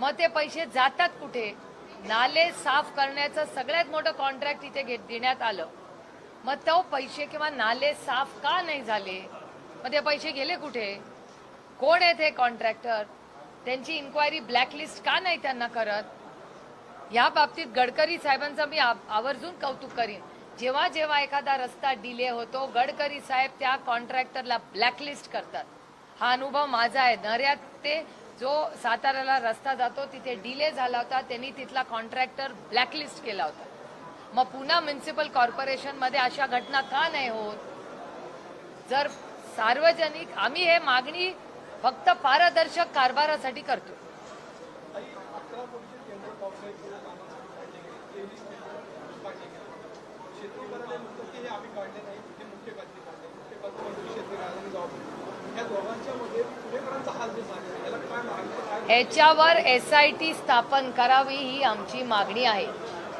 मग ते पैसे जातात कुठे? नाले साफ करण्याचं सगळ्यात मोठं कॉन्ट्रॅक्ट इथे घेत देण्यात आलं. मग तो पैसे किंवा नाले साफ का नाही झाले? मग ते पैसे गेले कुठे? कोण आहेत हे कॉन्ट्रॅक्टर त्यांची इन्क्वायरी ब्लॅकलिस्ट का नाही त्यांना करत? या बाबतीत गडकरी साहेबांचं मी आव- आवर्जून कौतुक करीन. जेव्हा जेव्हा एखादा रस्ता डिले होतो गडकरी साहेब त्या कॉन्ट्रॅक्टरला ब्लॅकलिस्ट करतात. हा अनुभव माझा आहे. नऱ्यात ते जो साताऱ्याला रस्ता जातो तिथे डिले झाला होता त्यांनी तिथला कॉन्ट्रॅक्टर ब्लॅकलिस्ट केला होता. मग पुन्हा म्युन्सिपल कॉर्पोरेशनमध्ये अशा घटना का नाही होत? जर सार्वजनिक आम्ही हे मागणी फक्त पारदर्शक कारभारासाठी करतो. अकरा ह्याच्यावर एस आय टी स्थापन करावी ही आमची मागणी आहे.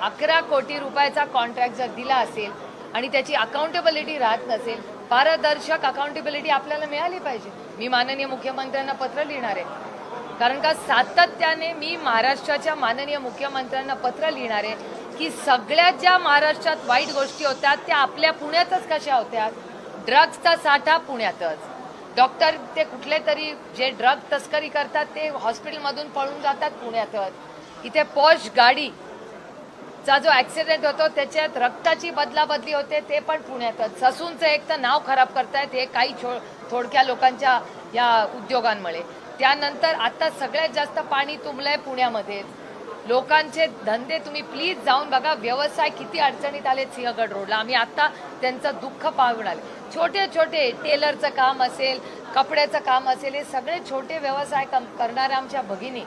अकरा कोटी रुपयाचा कॉन्ट्रॅक्ट जर दिला असेल आणि त्याची अकाउंटेबिलिटी राहत नसेल पारदर्शक अकाउंटेबिलिटी आपल्याला मिळाली पाहिजे. मी माननीय मुख्यमंत्र्यांना पत्र लिहिणार आहे. कारण का सातत्याने मी महाराष्ट्राच्या माननीय मुख्यमंत्र्यांना पत्र लिहिणार आहे की सगळ्या ज्या महाराष्ट्रात वाईट गोष्टी होत्या त्या आपल्या पुण्यातच कशा होत्या? ड्रग्सचा साठा पुण्यातच. डॉक्टर ते कुठले तरी जे ड्रग तस्करी करतात ते हॉस्पिटलमधून पळून जातात पुण्यातच. इथे पॉश गाडी चा जो ॲक्सिडेंट होतो त्याच्यात रक्ताची बदलाबदली होते ते पण पुण्यातच. ससूनचं एक तर नाव खराब करतायत हे काही छो थोडक्या लोकांच्या या उद्योगांमुळे. त्यानंतर आता सगळ्यात जास्त पाणी तुंबलं आहे पुण्यामध्ये. लोकांचे धंदे तुम्ही प्लीज जाऊन बघा व्यवसाय किती अडचणीत आले सिंहगड रोडला. आम्ही आत्ता त्यांचं दुःख पाहून आले. छोटे छोटे टेलरचं काम असेल कपड्याचं काम असेल हे सगळे छोटे व्यवसाय कम- करणाऱ्या आमच्या भगिनी.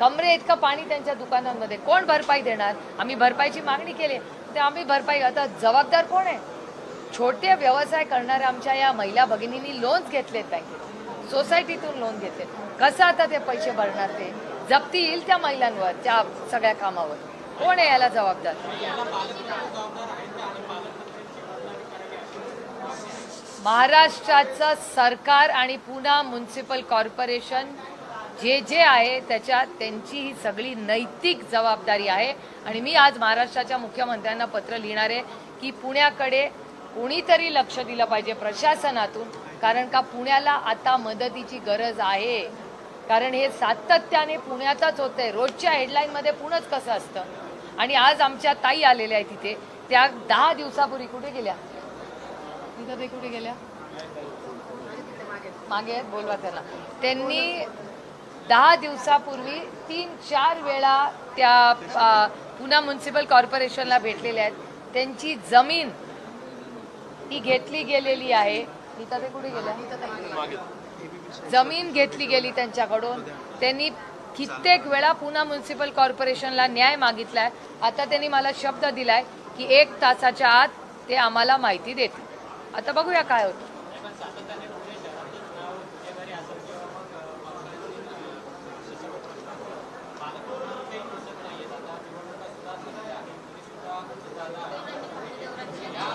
कमरे इतकं पाणी त्यांच्या दुकानांमध्ये. कोण भरपाई देणार? आम्ही भरपाईची मागणी केली. तर आम्ही भरपाई आता जबाबदार कोण आहे? छोटे व्यवसाय करणाऱ्या आमच्या या महिला भगिनींनी लोन्स घेतलेत बँकेत सोसायटीतून लोन घेतले कसं आता ते पैसे भरणार ते? जप्ती येईल त्या महिलांवर त्या सगळ्या कामावर. कोण आहे याला जबाबदार? महाराष्ट्राचं सरकार आणि पुणा म्युन्सिपल कॉर्पोरेशन जे जे आहे त्याच्यात त्यांची ही सगळी नैतिक जबाबदारी आहे. आणि मी आज महाराष्ट्राच्या मुख्यमंत्र्यांना पत्र लिहिणार आहे की पुण्याकडे कोणीतरी लक्ष दिलं पाहिजे प्रशासनातून कारण का पुण्याला आता मदतीची गरज आहे. कारण हे सातत्याने पुण्यातच होतंय. रोजच्या हेडलाईनमध्ये पुणंच कसं असतं? आणि आज आमच्या ताई आलेल्या आहेत तिथे. त्या दहा दिवसापूर्वी कुठे गेल्या? तिथं ते कुठे गेल्या? मागे बोलवा त्यांना. त्यांनी दहा दिवसापूर्वी तीन चार वेळा त्या पुणा म्युन्सिपल कॉर्पोरेशनला भेटलेल्या आहेत. त्यांची जमीन ही घेतली गेलेली आहे. नीता ते कुठे गेल्या? जमीन घेतली गेली त्यांच्याकडून. त्यांनी कित्येक वेळा पुणा म्युन्सिपल कॉर्पोरेशनला न्याय मागितलाय. आता त्यांनी मला शब्द दिलाय की एक तासाच्या आत ते आम्हाला माहिती देतील. आता बघूया काय होतं.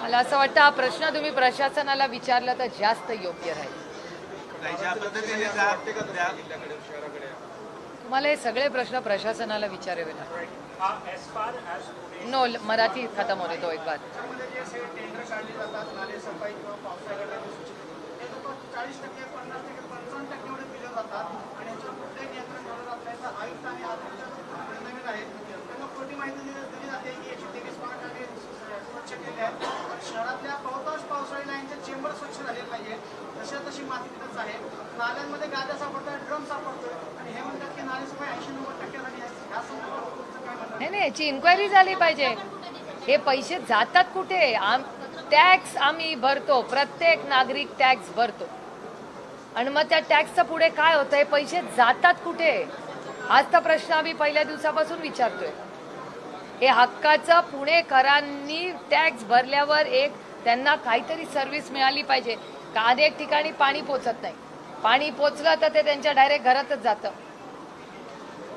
मला असं वाटतं हा प्रश्न तुम्ही प्रशासनाला विचारला तर जास्त योग्य राहील. ज्या पद्धतीने तुम्हाला जिल्ह्याकडे शहराकडे तुम्हाला हे सगळे प्रश्न प्रशासनाला विचारावे लागतील. नो मराठी खतम होते तो एक बात त्यामध्ये जे असे टेंडर काढले जातात नाले सफाई किंवा पावसाळ्या गटाची सूचना ते लोक चाळीस टक्के पन्नास टक्के पंचावन्न टक्के एवढे दिले जातात आणि याच्यावर कुठलंही नियंत्रण ठेवलं जात नाही तर आयुक्त आणि आयुक्त नवीन आहेत त्यांना खोटी माहिती दिली दिली जाते की एकशे तेवीस पार्काने स्वच्छ केले आहेत पण शहरातल्या बहुतांश पावसाळी लाईनचे चेंबर स्वच्छ झालेले नाहीये जशा तशी माती तिथंच आहे नाल्यांमध्ये गाद्या सापडतात ड्रम सापडतोय आणि हे म्हणतात की नाले सफाई ऐंशी नव्वद टक्के झाली आहे ह्या संदर्भात तुमचं काय म्हणणं नाही नाही याची इन्क्वायरी झाली पाहिजे. हे पैसे जातात कुठे? आम टॅक्स आम्ही भरतो. प्रत्येक नागरिक टॅक्स भरतो. आणि मग त्या टॅक्सचं पुढे काय होतं हे पैसे जातात कुठे? आज तर प्रश्न आम्ही पहिल्या दिवसापासून विचारतोय. हे हक्काचं पुणेकरांनी टॅक्स भरल्यावर एक त्यांना काहीतरी सर्व्हिस मिळाली पाहिजे. का अनेक ठिकाणी पाणी पोचत नाही. पाणी पोचलं तर ते त्यांच्या डायरेक्ट घरातच जातं.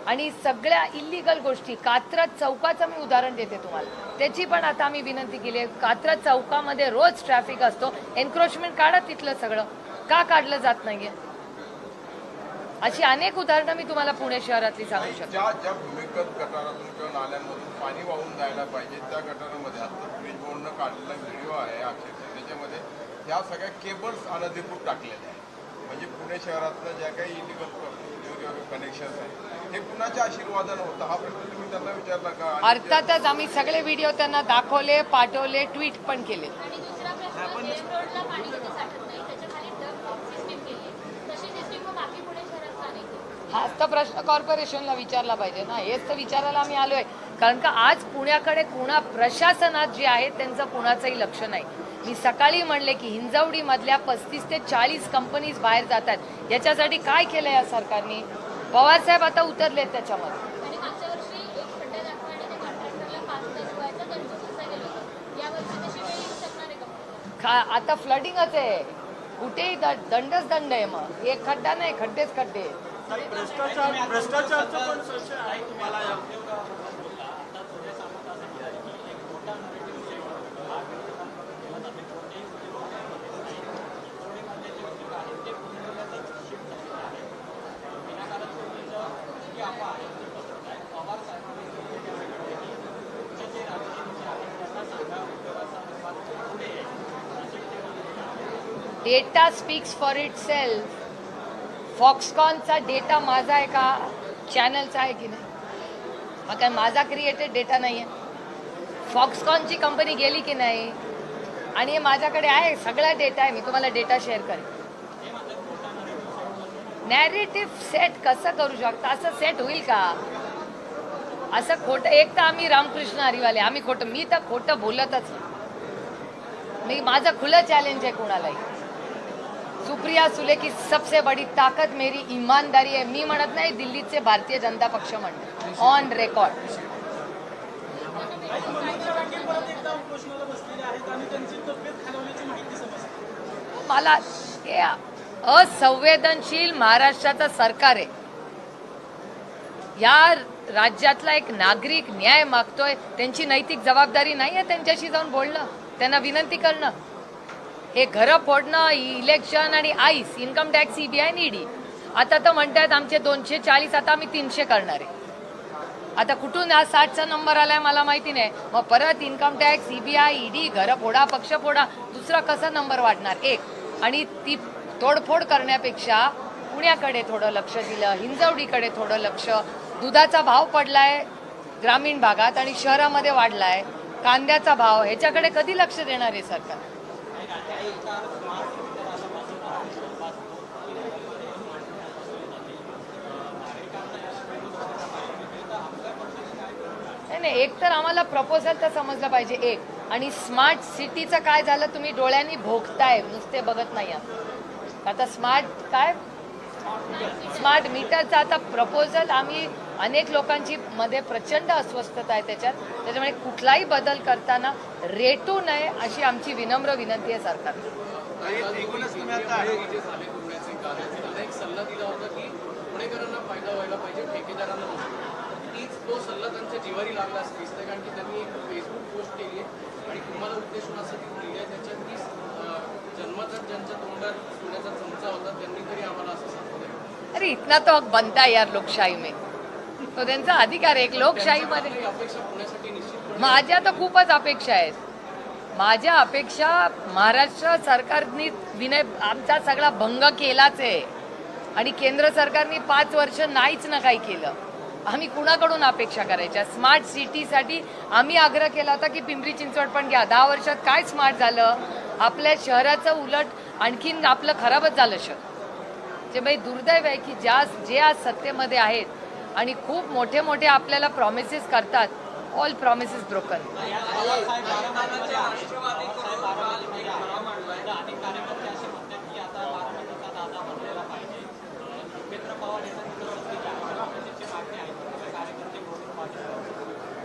आणि सगळ्या इलिगल गोष्टी कात्रज चौकाचं मी उदाहरण देते तुम्हाला. त्याची पण आता आम्ही विनंती केली आहे. कात्रज चौकामध्ये रोज ट्रॅफिक असतो. एन्क्रोचमेंट काढा तिथलं सगळं. का काढलं जात नाहीये? अशी अनेक उदाहरणं मी तुम्हाला पुणे शहरातली सांगू शकतो. ज्या ज्या भूमिगत गटारातून किंवा नाल्यांमधून पाणी वाहून जायला पाहिजे त्या गटारामध्ये आता ब्रिज बोर्डनं काढलेला व्हिडिओ आहे अक्षरशः त्याच्यामध्ये ह्या सगळ्या केबल्स अनधिकृत टाकलेल्या आहेत. म्हणजे पुणे शहरातलं ज्या काही इलिगल कनेक्शन आहेत हे कुणाच्या आशीर्वादानं होतं? हा प्रश्न तुम्ही त्यांना विचारला का? अर्थातच आम्ही सगळे व्हिडिओ त्यांना दाखवले पाठवले ट्विट पण केले. आणि दुसरा प्रश्न मेन रोडला पाणी कधी साठत नाही त्याच्याखाली डब सिस्टीम केली आहे. तशी सिस्टीम मग बाकी पुणे शहरात का नाही केली? हाच तर प्रश्न कॉर्पोरेशनला विचारला पाहिजे ना. हेच तर विचारायला आम्ही आलोय. कारण का आज पुण्याकडे कुणा प्रशासनात जे आहे त्यांचं कुणाचंही लक्ष नाही. मी सकाळी म्हणले की हिंजवडी मधल्या पस्तीस ते चाळीस कंपनीज बाहेर जातात. याच्यासाठी काय केलं या सरकारने? पवार साहेब आता उतरलेत त्याच्यामध्ये? खा आता फ्लडिंगच आहे. कुठेही दंडच दंड आहे मग. एक खड्डा नाही खड्डेच खड्डे. भ्रष्टाचार भ्रष्टाचारचा पण संशय आहे. तुम्हाला data speaks for itself फॉक्सकॉनचा डेटा माझा आहे का? चॅनलचा आहे की नाही? हा काय माझा क्रिएटेड डेटा नाही आहे फॉक्सकॉनची कंपनी गेली की नाही? आणि हे माझ्याकडे आहे सगळा डेटा आहे मी तुम्हाला डेटा शेअर करेन. नॅरेटिव्ह सेट कसं करू शकता? असं सेट होईल का? असं खोटं एक तर आम्ही रामकृष्ण हरिवाले आम्ही खोटं मी तर खोटं बोलतच नाही. मी माझं खुलं चॅलेंज आहे कोणालाही. सुप्रिया सुले की सबसे बड़ी ताकत मेरी ईमानदारी आहे मी म्हणत नाही दिल्लीचे भारतीय जनता पक्ष म्हणते. ऑन रेकॉर्ड मला हे असंवेदनशील महाराष्ट्राचं सरकार आहे. या राज्यातला एक नागरिक न्याय मागतोय त्यांची नैतिक जबाबदारी नाही आहे त्यांच्याशी जाऊन बोलणं त्यांना विनंती करणं. हे घरं फोडणं इलेक्शन आणि आईस इन्कम टॅक्स सीबीआय आणि ईडी आता तर म्हणतायत आमचे दोनशे चाळीस आता आम्ही तीनशे करणार आहे. आता कुठून हा साठचा नंबर आलाय मला माहिती नाही. मग परत इन्कम टॅक्स सीबीआय ईडी घरं फोडा पक्ष फोडा दुसरा कसा नंबर वाढणार? एक. आणि ती तोडफोड करण्यापेक्षा पुण्याकडे थोडं लक्ष दिलं हिंजवडीकडे थोडं लक्ष. दुधाचा भाव पडलाय ग्रामीण भागात आणि शहरामध्ये वाढलाय. कांद्याचा भाव ह्याच्याकडे कधी लक्ष देणार आहे सरकार? नाही नाही एक तर आम्हाला प्रपोजल तर समजलं पाहिजे एक. आणि स्मार्ट सिटीचं काय झालं तुम्ही डोळ्यांनी भोगताय नुसते बघत नाही आता स्मार्ट काय? स्मार्ट मीटरचा आता प्रपोजल आम्ही अनेक लोकांची मध्ये प्रचंड अस्वस्थता आहे त्याच्यात. त्याच्यामुळे कुठलाही बदल करताना रेटू नये अशी आमची विनम्र विनंती आहे सरकारला. तो सल्ला त्यांच्या जिवारी लागला असं दिसतंय कारण की त्यांनी एक फेसबुक पोस्ट केली आहे. आणि तुम्हाला उद्देशून असं ती लिहिली आहे त्याच्यात की अं, जन्मतच ज्यांच्या तोंडात सोन्याचा चमचा होता त्यांनी तरी आम्हाला असं सांगितलं. अरे इतना तो हक बनता है यार लोकशाही में. तो त्यांचा अधिकार आहे एक लोकशाहीमध्ये. माझ्या तर खूपच अपेक्षा आहेत. माझ्या अपेक्षा महाराष्ट्र सरकारनी विनय आमचा सगळा भंग केलाच आहे. आणि केंद्र सरकारने पाच वर्ष नाहीच ना काही केलं. आम्ही कुणाकडून अपेक्षा करायच्या? स्मार्ट सिटीसाठी आम्ही आग्रह केला होता की पिंपरी चिंचवड पण घ्या. दहा वर्षात काय स्मार्ट झालं? आपल्या शहराचं उलट आणखीन आपलं खराबच झालं शहर. जे बाई दुर्दैव आहे की ज्या जे आज सत्तेमध्ये आहेत आणि खूप मोठे मोठे आपल्याला प्रॉमिसेस करतात. ऑल प्रॉमिसेस ब्रोकन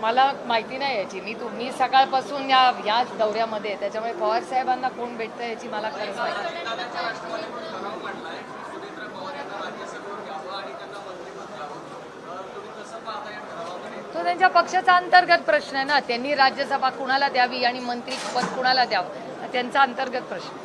मला माहिती नाही याची. मी तू मी सकाळपासून या याच दौऱ्यामध्ये त्याच्यामुळे पवार साहेबांना कोण भेटतं याची मला खरंच माहिती त्यांच्या पक्षाचा अंतर्गत प्रश्न आहे ना त्यांनी राज्यसभा कुणाला द्यावी आणि मंत्री पद कुणाला द्यावं? त्यांचा अंतर्गत प्रश्न.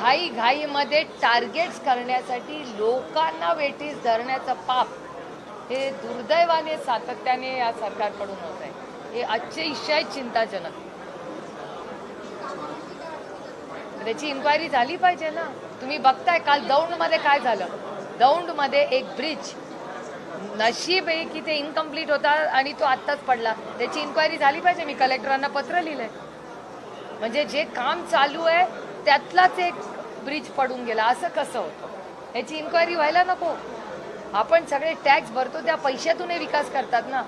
घाई घाईमध्ये टार्गेट करण्यासाठी लोकांना वेठीस धरण्याचं पाप हे दुर्दैवाने सातत्याने या सरकारकडून होत आहे. हे अतिशय चिंताजनक. त्याची इन्क्वायरी झाली पाहिजे ना. तुम्ही बघताय काल दौंडमध्ये काय झालं? दौंडमध्ये एक ब्रिज नशीब आहे की ते इनकम्प्लीट होता आणि तो आत्ताच पडला. त्याची इन्क्वायरी झाली पाहिजे मी कलेक्टरांना पत्र लिहिलंय. म्हणजे जे काम चालू आहे त्यातलाच एक ब्रिज पडून गेला. असं कसं होतं? याची इन्क्वायरी व्हायला नको. आपण सगळे टॅक्स भरतो त्या पैशातून हे विकास करतात ना.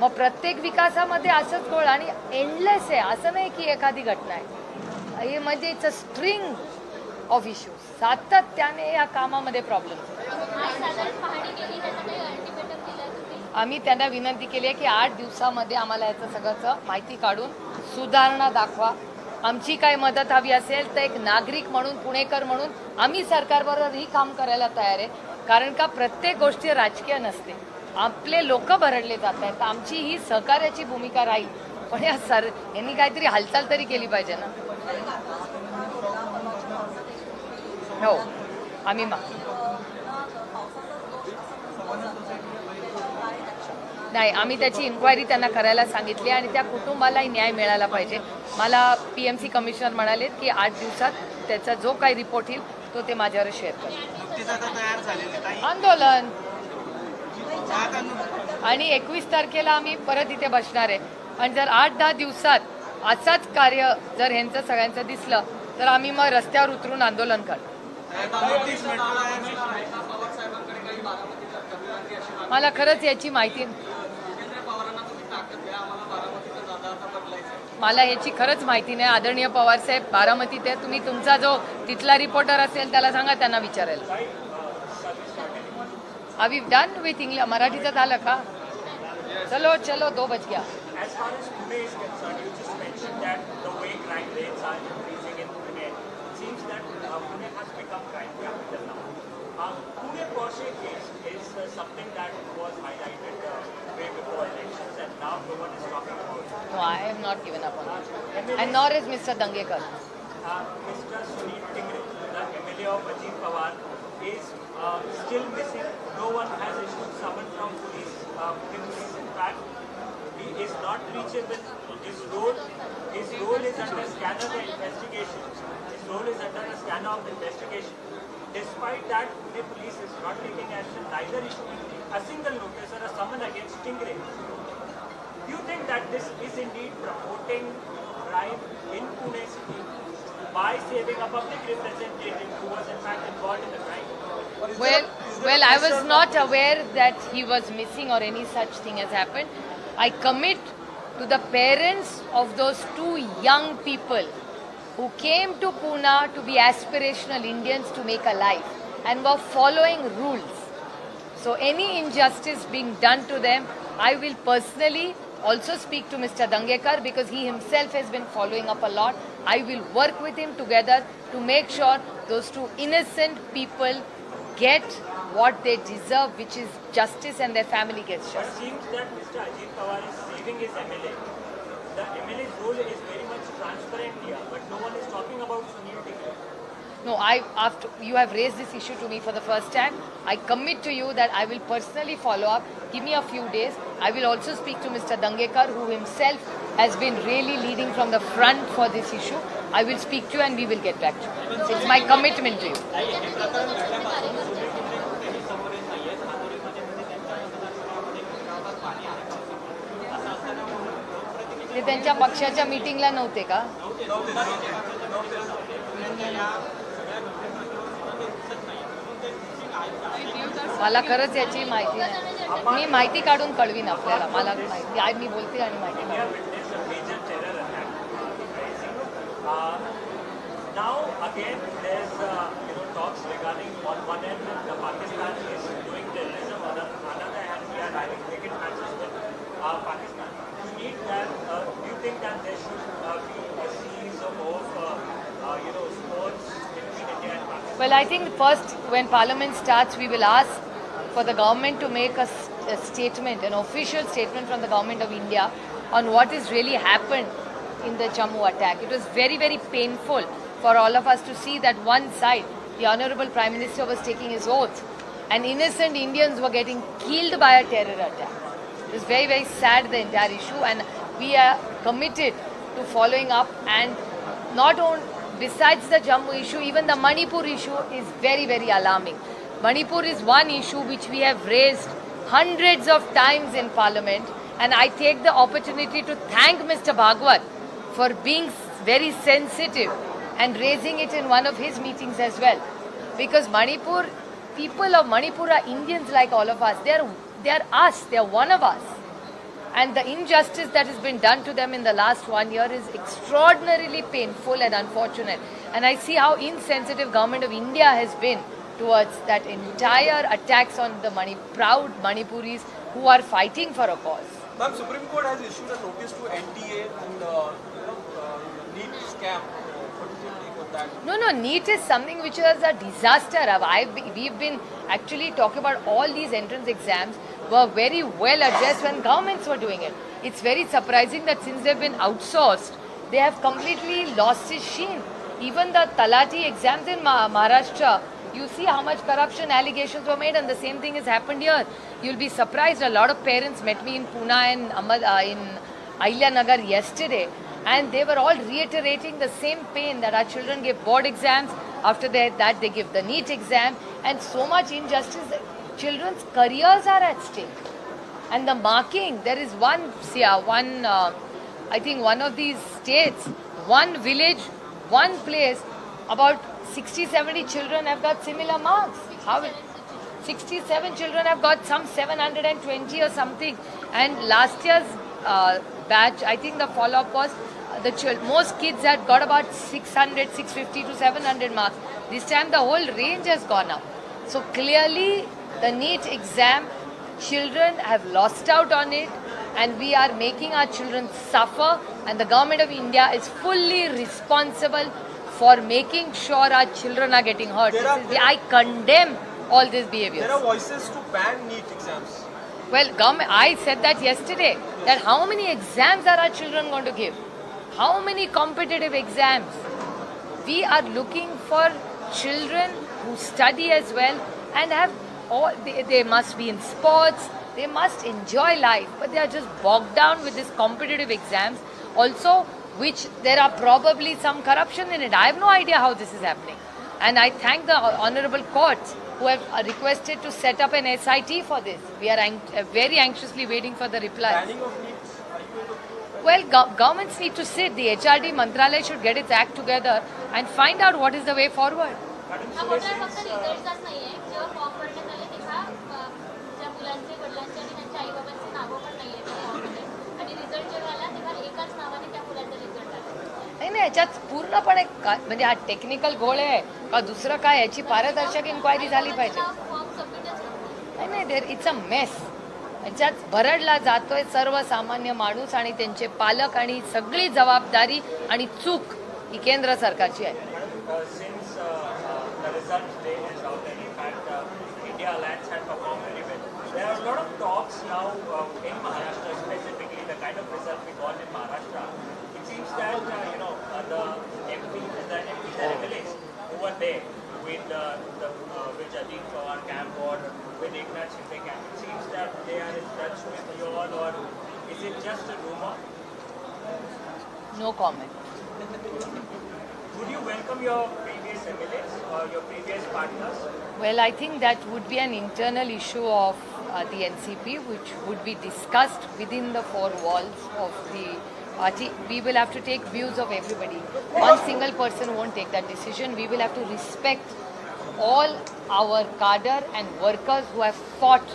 मग प्रत्येक विकासामध्ये असंच गोळ आणि एंडलेस आहे. असं नाही की एखादी घटना आहे. हे म्हणजे it's a string of issues सातत्याने या कामामध्ये प्रॉब्लेम आम्ही त्यांना विनंती केली आहे की आठ दिवसामध्ये आम्हाला याचं सगळंचं माहिती काढून सुधारणा दाखवा. आमची काय मदत हवी असेल तर एक नागरिक म्हणून पुणेकर म्हणून आम्ही सरकारबरोबर ही काम करायला तयार आहे. कारण का प्रत्येक गोष्टी राजकीय नसते. आपले लोक भरडले जात आहेत. तर आमची ही सहकार्याची भूमिका राहील. पण या सर यांनी काहीतरी हालचाल तरी केली पाहिजे ना? हो. आम्ही मा नाही आम्ही त्याची इन्क्वायरी त्यांना करायला सांगितली आणि त्या कुटुंबालाही न्याय मिळाला पाहिजे. मला पी एम सी कमिशनर म्हणाले की आठ दिवसात त्याचा जो काही रिपोर्ट येईल तो ते माझ्यावर शेअर करतील आंदोलन. आणि एकवीस तारखेला आम्ही परत इथे बसणार आहे. आणि जर आठ दहा दिवसात असाच कार्य जर ह्यांचं सगळ्यांचं दिसलं तर आम्ही मग रस्त्यावर उतरून आंदोलन करतो मला खरंच याची माहिती मला याची खरंच माहिती नाही. आदरणीय पवार साहेब बारामतीत आहे. तुम्ही तुमचा जो तिथला रिपोर्टर असेल त्याला सांगा त्यांना विचारायला अभी डन विथ इंग्लिश मराठीचं झालं का चलो चलो दो बज गया As far as Pune is concerned, you just mentioned that the way crime rates are increasing in Pune, it seems that uh, Pune has become crime capital now. Uh, Pune Porsche case is uh, something that was highlighted uh, way before elections and now no one is talking about it. No, I have not given up on it. And nor is Mr. Dangekar. Uh, Mr. Sunil Tingre, the MLA of Ajit Pawar, is uh, still missing. No one has issued summons from police. Uh, in fact, he is not reachable. His role, his role is under scanner of investigation. His role is under the scanner of investigation. Despite that, Pune police is not taking action, neither issuing a single notice or a summon against Tingre. Do you think that this is indeed promoting crime in Pune city by saving a public representative who was in fact involved in the crime? Well, well, I was not aware that he was missing or any such thing has happened. I commit to the parents of those two young people who came to Pune to be aspirational Indians to make a life and were following rules. So, any injustice being done to them, I will personally also speak to Mr. Dangekar because he himself has been following up a lot. I will work with him together to make sure those two innocent people get what they deserve, which is justice, and their family gets justice. seems that Mr. Ajit Pawar is saving his MLA. The MLA's role is very much transparent here, but no one is talking about Sunil. No, I after you have raised this issue to me for the first time, I commit to you that I will personally follow up. Give me a few days. I will also speak to Mr. Dangekar, who himself has been really leading from the front for this issue. I will speak to you and we will get back to you. It's my commitment to you. ते त्यांच्या पक्षाच्या मीटिंगला नव्हते का मला खरंच याची माहिती नाही मी माहिती काढून कळवीन आपल्याला मला माहिती आज मी बोलते आणि माहिती now again, there's uh, you know talks regarding on one end the Pakistan is doing terrorism, on another hand we are having cricket matches with uh, Pakistan. You need that. Uh, do you think that there should uh, be a series of uh, uh, you know sports between India and Pakistan? Well, I think first, when Parliament starts, we will ask for the government to make a statement, an official statement from the government of India on what has really happened in the Jammu attack. It was very, very painful for all of us to see that one side, the Honorable Prime Minister was taking his oath, and innocent Indians were getting killed by a terror attack. It was very, very sad, the entire issue, and we are committed to following up and not only besides the Jammu issue, even the Manipur issue is very, very alarming. Manipur is one issue which we have raised hundreds of times in Parliament, and I take the opportunity to thank Mr. Bhagwat for being very sensitive and raising it in one of his meetings as well. Because Manipur, people of Manipur are Indians like all of us. They are, they are us, they are one of us. And the injustice that has been done to them in the last one year is extraordinarily painful and unfortunate. And I see how insensitive government of India has been towards that entire attacks on the Mani- proud Manipuris who are fighting for a cause. Ma'am, Supreme Court has issued a notice to NTA and uh, you know, uh, NEET scam. What is your take on that? No, no, NEET is something which was a disaster. I've, we've been actually talking about all these entrance exams were very well addressed when governments were doing it. It's very surprising that since they've been outsourced, they have completely lost its sheen. Even the Talati exams in Maharashtra, you see how much corruption allegations were made, and the same thing has happened here. You'll be surprised. A lot of parents met me in Pune and Ahmed, uh, in Ahilya Nagar yesterday, and they were all reiterating the same pain that our children give board exams. After that, they give the NEET exam, and so much injustice. Children's careers are at stake, and the marking. There is one, yeah, one. Uh, I think one of these states, one village, one place, about 60, 70 children have got similar marks. How? 67 children have got some 720 or something. And last year's uh, batch, I think the follow up was uh, the most kids had got about 600, 650 to 700 marks. This time the whole range has gone up. So clearly, the NEET exam, children have lost out on it, and we are making our children suffer. And the government of India is fully responsible for making sure our children are getting hurt. There This are- is the, I condemn all these behaviors. There are voices to ban NEET exams. Well, government, I said that yesterday. That how many exams are our children going to give? How many competitive exams? We are looking for children who study as well and have all. They, they must be in sports. They must enjoy life, but they are just bogged down with these competitive exams. Also, which there are probably some corruption in it. I have no idea how this is happening. And I thank the honorable courts who have uh, requested to set up an SIT for this. We are ang- uh, very anxiously waiting for the replies. Banning of NEET. Are you able to Well, go- governments need to sit. The HRD Mantralaya should get its act together and find out what is the way forward. नाही याच्यात पूर्णपणे म्हणजे हा technical घोळ आहे का दुसरं काय याची पारदर्शक इन्क्वायरी झाली पाहिजे नाही. नाही देर इट्स अ मेस याच्यात भरडला जातोय सर्वसामान्य माणूस आणि त्यांचे पालक आणि सगळी जबाबदारी आणि चूक ही केंद्र सरकारची आहे Uh, India had performed very well, there are a lot of talks now uh, in Maharashtra judging for camp or with Shinde camp? It seems that they are in touch with you all or is it just a rumor? No comment. Would you welcome your previous MLAs or your previous partners? Well, I think that would be an internal issue of uh, the NCP, which would be discussed within the four walls of the party. We will have to take views of everybody. One single person won't take that decision. We will have to respect all our cadre and workers who have fought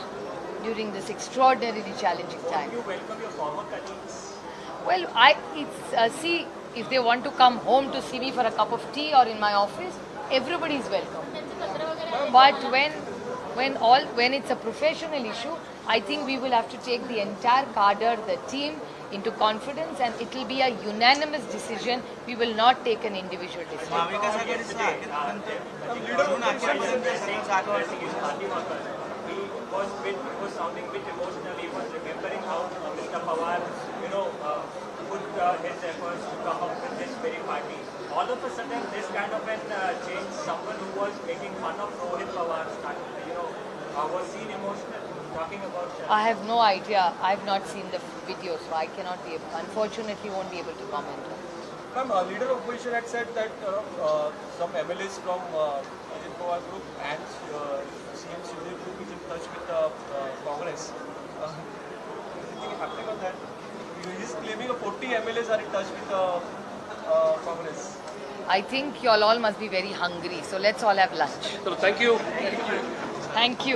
during this extraordinarily challenging time. Won't you welcome your former colleagues? Well, I it's uh, see if they want to come home to see me for a cup of tea or in my office, everybody is welcome. But when when all when it's a professional issue, I think we will have to take the entire cadre, the team, into confidence and it will be a unanimous decision. We will not take an individual decision. Was was sounding bit emotional. He was remembering how Mr. Pawar, you know, put his efforts to come up with this very party. All of a sudden, this kind of an change, someone who was making fun of Rohit Pawar, started, you know, was seen emotional. I have no idea. I've not seen the video, so I cannot be able, unfortunately, won't be able to comment on. Ma'am, uh, leader of opposition had said that uh, uh, some MLAs from uh, Ajit group and uh, CM Sudhir group is in touch with the uh, Congress. Uh, anything happening on that? He is claiming 40 MLAs are in touch with the uh, Congress. I think you all must be very hungry, so let's all have lunch. So, thank you. Thank you. Thank you.